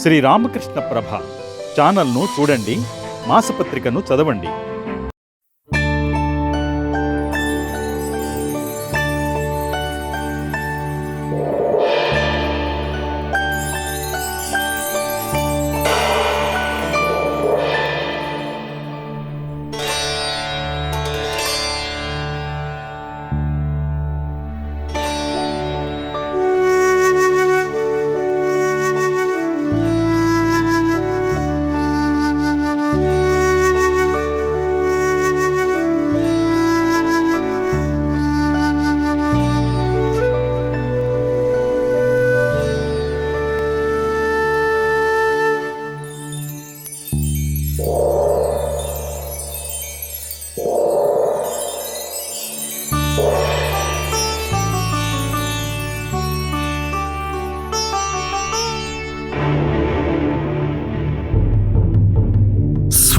శ్రీ రామకృష్ణ ప్రభ ఛానల్ను చూడండి మాసపత్రికను చదవండి.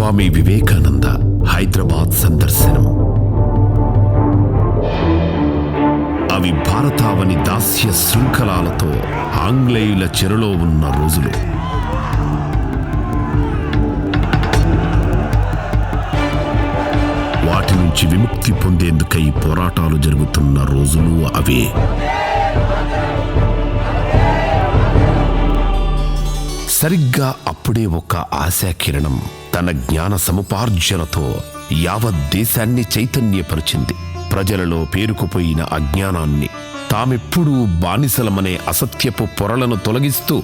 స్వామి వివేకానంద హైదరాబాద్ సందర్శనం. అవి భారతావని దాస్య శృంఖలాలతో ఆంగ్లేయుల చెరలో ఉన్న రోజులు. వాటి నుంచి విముక్తి పొందేందుకై పోరాటాలు జరుగుతున్న రోజులు అవే. సరిగ్గా అప్పుడే ఒక ఆశాకిరణం తన జ్ఞాన సముపార్జనతో యావత్ దేశాన్ని చైతన్యపరిచింది. ప్రజలలో పేరుకుపోయిన అజ్ఞానాన్ని తామెప్పుడూ బానిసలమనే అసత్యపు పొరలను తొలగిస్తూ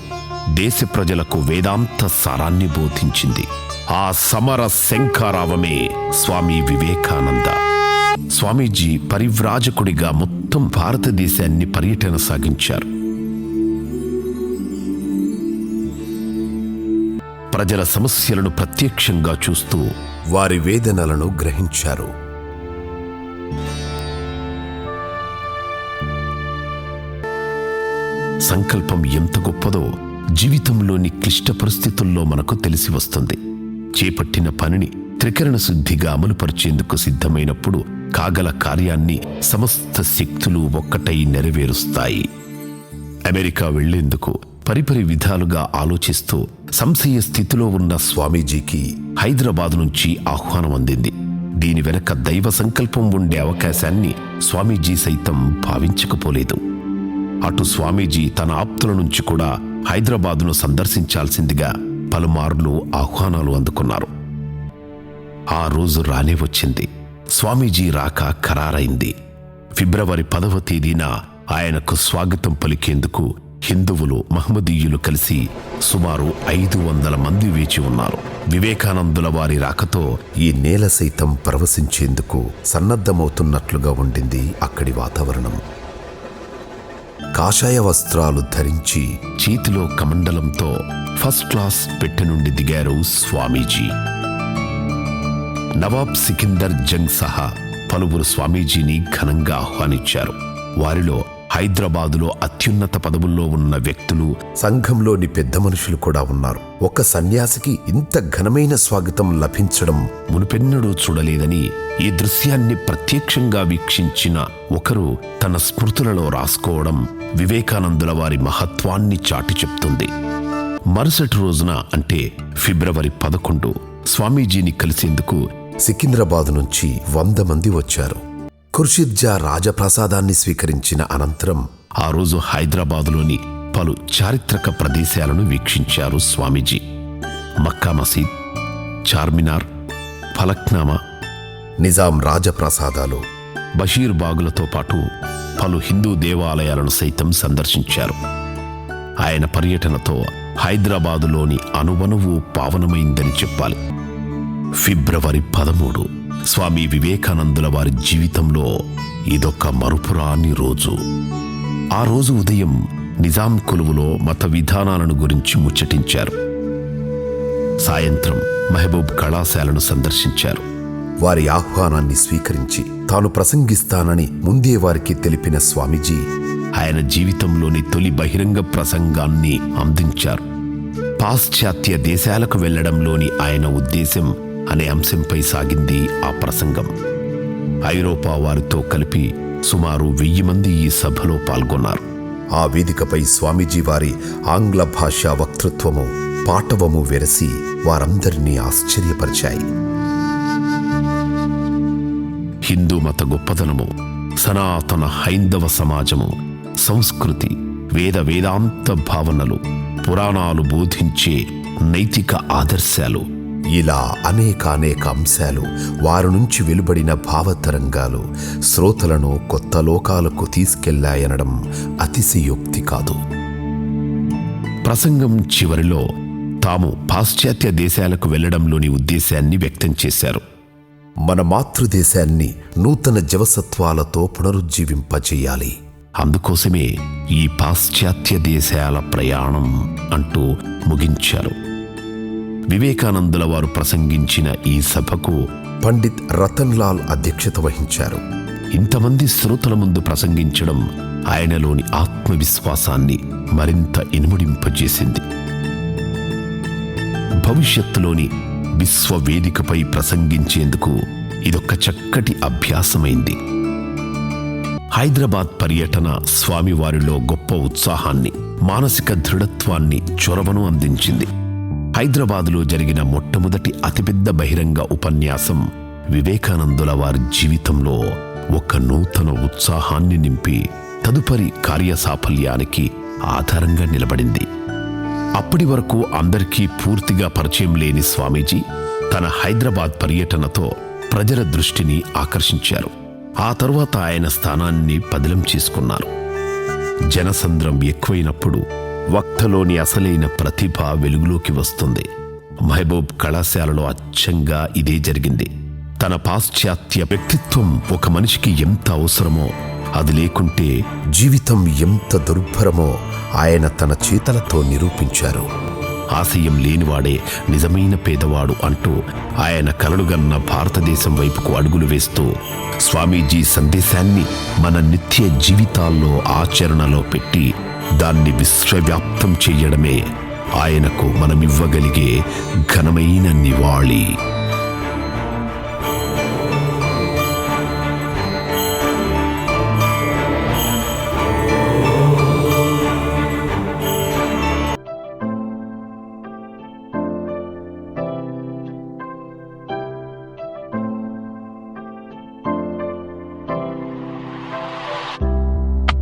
దేశ ప్రజలకు వేదాంత సారాన్ని బోధించింది. ఆ సమర శంఖారావమే స్వామి వివేకానంద. స్వామీజీ పరివ్రాజకుడిగా మొత్తం భారతదేశాన్ని పర్యటన సాగించారు. ప్రజల సమస్యలను ప్రత్యక్షంగా చూస్తూ వారి వేదనలను గ్రహించారు. సంకల్పం ఎంత గొప్పదో జీవితంలోని క్లిష్ట పరిస్థితుల్లో మనకు తెలిసి వస్తుంది. చేపట్టిన పనిని త్రికరణ శుద్ధిగా అమలుపరిచేందుకు సిద్ధమైనప్పుడు కాగల కార్యాన్ని సమస్త శక్తులు ఒక్కటై నెరవేరుస్తాయి. అమెరికా వెళ్ళేందుకు పరిపరి విధాలుగా ఆలోచిస్తూ సంశయ స్థితిలో ఉన్న స్వామీజీకి హైదరాబాద్ నుంచి ఆహ్వానం అందింది. దీని వెనక దైవ సంకల్పం ఉండే అవకాశాన్ని స్వామీజీ సైతం భావించకపోలేదు. అటు స్వామీజీ తన ఆప్తుల నుంచి కూడా హైదరాబాదును సందర్శించాల్సిందిగా పలుమార్లు ఆహ్వానాలు అందుకున్నారు. ఆ రోజు రానే వచ్చింది. స్వామీజీ రాక ఖరారైంది. ఫిబ్రవరి పదవ తేదీన ఆయనకు స్వాగతం పలికేందుకు హిందువులు మహమ్మదీయులు కలిసి సుమారు ఐదు వందల మంది వేచి ఉన్నారు. వివేకానందుల వారి రాకతో ఈ నేల సైతం ప్రవశించేందుకు సన్నద్ధమవుతున్నట్లుగా ఉండింది అక్కడి వాతావరణం. కాషాయ వస్త్రాలు ధరించి చేతిలో కమండలంతో ఫస్ట్ క్లాస్ పెట్టె నుండి దిగారు స్వామీజీ. నవాబ్ సికిందర్ జంగ్ సహా పలువురు స్వామీజీని ఘనంగా ఆహ్వానించారు. వారిలో హైదరాబాదులో అత్యున్నత పదవుల్లో ఉన్న వ్యక్తులు సంఘంలోని పెద్ద మనుషులు కూడా ఉన్నారు. ఒక సన్యాసికి ఇంత ఘనమైన స్వాగతం లభించడం మునుపెన్నడూ చూడలేదని ఈ దృశ్యాన్ని ప్రత్యక్షంగా వీక్షించిన ఒకరు తన స్మృతులలో రాసుకోవడం వివేకానందుల వారి మహత్వాన్ని చాటి చెప్తుంది. మరుసటి రోజున అంటే ఫిబ్రవరి పదకొండు స్వామీజీని కలిసేందుకు సికింద్రాబాద్ నుంచి వంద మంది వచ్చారు. ఖుర్షిద్ జా రాజప్రసాదాన్ని స్వీకరించిన అనంతరం ఆ రోజు హైదరాబాదులోని పలు చారిత్రక ప్రదేశాలను వీక్షించారు స్వామీజీ. మక్కా మసీద్ చార్మినార్ ఫలక్నామా నిజాం రాజప్రసాదాలు బషీర్ బాగులతో పాటు పలు హిందూ దేవాలయాలను సైతం సందర్శించారు. ఆయన పర్యటనతో హైదరాబాదులోని అనువనువు పావనమైందని చెప్పాలి. ఫిబ్రవరి పదమూడు స్వామి వివేకానందుల వారి జీవితంలో ఇదొక మరుపురాని రోజు. ఆ రోజు ఉదయం నిజాం కొలువులో మత విధానాలను గురించి ముచ్చటించారు. సాయంత్రం మహబూబ్ కళాశాలను సందర్శించారు. వారి ఆహ్వానాన్ని స్వీకరించి తాను ప్రసంగిస్తానని ముందే వారికి తెలిపిన స్వామీజీ ఆయన జీవితంలోని తొలి బహిరంగ ప్రసంగాన్ని అందించారు. పాశ్చాత్య దేశాలకు వెళ్ళడంలోని ఆయన ఉద్దేశం అనే అంశంపై సాగింది ఆ ప్రసంగం. ఐరోపా వారితో కలిపి సుమారు వెయ్యి మంది ఈ సభలో పాల్గొన్నారు. ఆ వేదికపై స్వామీజీ వారి ఆంగ్ల భాషా వక్తృత్వము పాటవము వెరసి వారందరినీ ఆశ్చర్యపరిచాయి. హిందూ మత గొప్పదనము సనాతన హైందవ సమాజము సంస్కృతి వేద వేదాంత భావనలు పురాణాలు బోధించే నైతిక ఆదర్శాలు. ఇలా అనేక అనేక అంశాలు వారి నుంచి వెలువడిన భావతరంగాలు శ్రోతలను కొత్త లోకాలకు తీసుకెళ్ళాయనడం అతిశయోక్తి కాదు. ప్రసంగం చివరిలో తాము పాశ్చాత్య దేశాలకు వెళ్ళడంలోని ఉద్దేశాన్ని వ్యక్తం చేశారు. మన మాతృదేశాన్ని నూతన జవసత్వాలతో పునరుజ్జీవింపచేయాలి అందుకోసమే ఈ పాశ్చాత్య దేశాల ప్రయాణం అంటూ ముగించారు. వివేకానందుల వారు ప్రసంగించిన ఈ సభకు పండిత్ రతన్ లాల్ అధ్యక్షత వహించారు. ఇంతమంది శ్రోతల ముందు ప్రసంగించడం ఆయనలోని ఆత్మవిశ్వాసాన్ని మరింత ఇనుముడింపజేసింది. భవిష్యత్తులోని విశ్వవేదికపై ప్రసంగించేందుకు ఇదొక చక్కటి అభ్యాసమైంది. హైదరాబాద్ పర్యటన స్వామివారిలో గొప్ప ఉత్సాహాన్ని మానసిక దృఢత్వాన్ని చొరవను అందించింది. హైదరాబాదులో జరిగిన మొట్టమొదటి అతిపెద్ద బహిరంగ ఉపన్యాసం వివేకానందుల వారి జీవితంలో ఒక నూతన ఉత్సాహాన్ని నింపి తదుపరి కార్యసాఫల్యానికి ఆధారంగా నిలబడింది. అప్పటి వరకు అందరికీ పూర్తిగా పరిచయం లేని స్వామీజీ తన హైదరాబాద్ పర్యటనతో ప్రజల దృష్టిని ఆకర్షించారు. ఆ తరువాత ఆయన స్థానాన్ని పదిలం చేసుకున్నారు. జనసంద్రం ఎక్కువైనప్పుడు వక్తలోని అసలైన ప్రతిభ వెలుగులోకి వస్తుంది. మహబూబ్ కళాశాలలో అచ్చంగా ఇదే జరిగింది. తన పాశ్చాత్య వ్యక్తిత్వం ఒక మనిషికి ఎంత అవసరమో అది లేకుంటే జీవితం ఎంత దుర్భరమో ఆయన తన చేతలతో నిరూపించారు. ఆశయం లేనివాడే నిజమైన పేదవాడు అంటూ ఆయన కలలుగన్న భారతదేశం వైపుకు అడుగులు వేస్తూ స్వామీజీ సందేశాన్ని మన నిత్య జీవితాల్లో ఆచరణలో పెట్టి దాన్ని విశ్వవ్యాప్తం చెయ్యడమే ఆయనకు మనమివ్వగలిగే ఘనమైన నివాళి.